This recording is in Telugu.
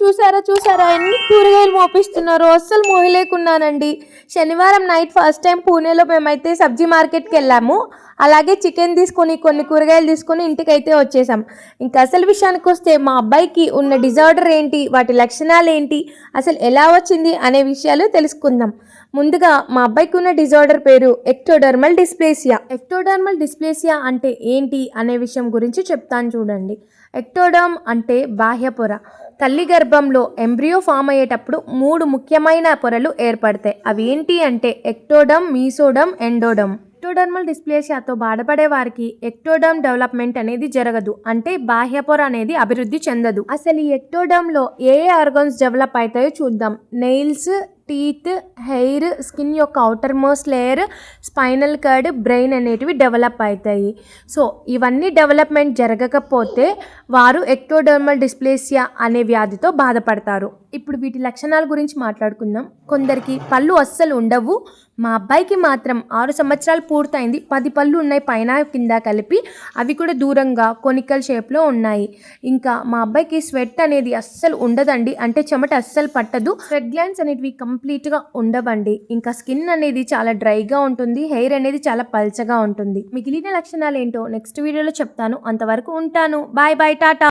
చూసారా చూసారా? ఎన్ని కూరగాయలు మోపిస్తున్నారో? అస్సలు మోయలేకున్నానండి. శనివారం నైట్ ఫస్ట్ టైం పూణేలో మేమైతే సబ్జీ మార్కెట్కి వెళ్ళాము. అలాగే చికెన్ తీసుకొని కొన్ని కూరగాయలు తీసుకొని ఇంటికైతే వచ్చేసాం. ఇంకా అసలు విషయానికి వస్తే మా అబ్బాయికి ఉన్న డిజార్డర్ ఏంటి? వాటి లక్షణాలు ఏంటి? అసలు ఎలా వచ్చింది? అనే విషయాలు తెలుసుకుందాం. ముందుగా మా అబ్బాయికి ఉన్న డిజార్డర్ పేరు ఎక్టోడర్మల్ డిస్ప్లేసియా ఎక్టోడర్మల్ డిస్ప్లేసియా అంటే ఏంటి? అనే విషయం గురించి చెప్తాను చూడండి. ఎక్టోడర్మ్ అంటే బాహ్య పొర. తల్లి గర్భంలో ఎంబ్రియో ఫామ్ అయ్యేటప్పుడు మూడు ముఖ్యమైన పొరలు ఏర్పడతాయి. అవి ఏంటి అంటే ఎక్టోడమ్ మీసోడమ్ ఎండోడమ్. ఎక్టోడర్మల్ డిస్ప్లేషియాతో బాధపడే వారికి ఎక్టోడమ్ డెవలప్మెంట్ అనేది జరగదు. అంటే బాహ్య పొర అనేది అభివృద్ధి చెందదు. అసలు ఈ ఎక్టోడమ్లో ఏ ఏ ఆర్గన్స్ డెవలప్ అవుతాయో చూద్దాం. నెయిల్స్ టీత్ హెయిర్ స్కిన్ యొక్క outermost layer spinal cord brain అనేటివి డెవలప్ అవుతాయి సో ఇవన్నీ డెవలప్మెంట్ జరగకపోతే వారు ఎక్టోడర్మల్ డిస్ప్లేసియా అనే వ్యాధితో బాధపడతారు. ఇప్పుడు వీటి లక్షణాల గురించి మాట్లాడుకుందాం. కొందరికి పళ్ళు అస్సలు ఉండవు. మా అబ్బాయికి మాత్రం ఆరు సంవత్సరాలు పూర్తయింది. పది పళ్ళు ఉన్నాయి పైన కింద కలిపి. అవి కూడా దూరంగా కొనికల్ షేప్లో ఉన్నాయి. ఇంకా మా అబ్బాయికి స్వెట్ అనేది అస్సలు ఉండదండి. అంటే చెమట అస్సలు పట్టదు. స్వెట్ గ్లాండ్స్ అనేటివి కంప్లీట్గా ఉండవండి. ఇంకా స్కిన్ అనేది చాలా డ్రైగా ఉంటుంది. హెయిర్ అనేది చాలా పల్చగా ఉంటుంది. మిగిలిన లక్షణాలు ఏంటో నెక్స్ట్ వీడియోలో చెప్తాను. అంతవరకు ఉంటాను. Bye bye tata!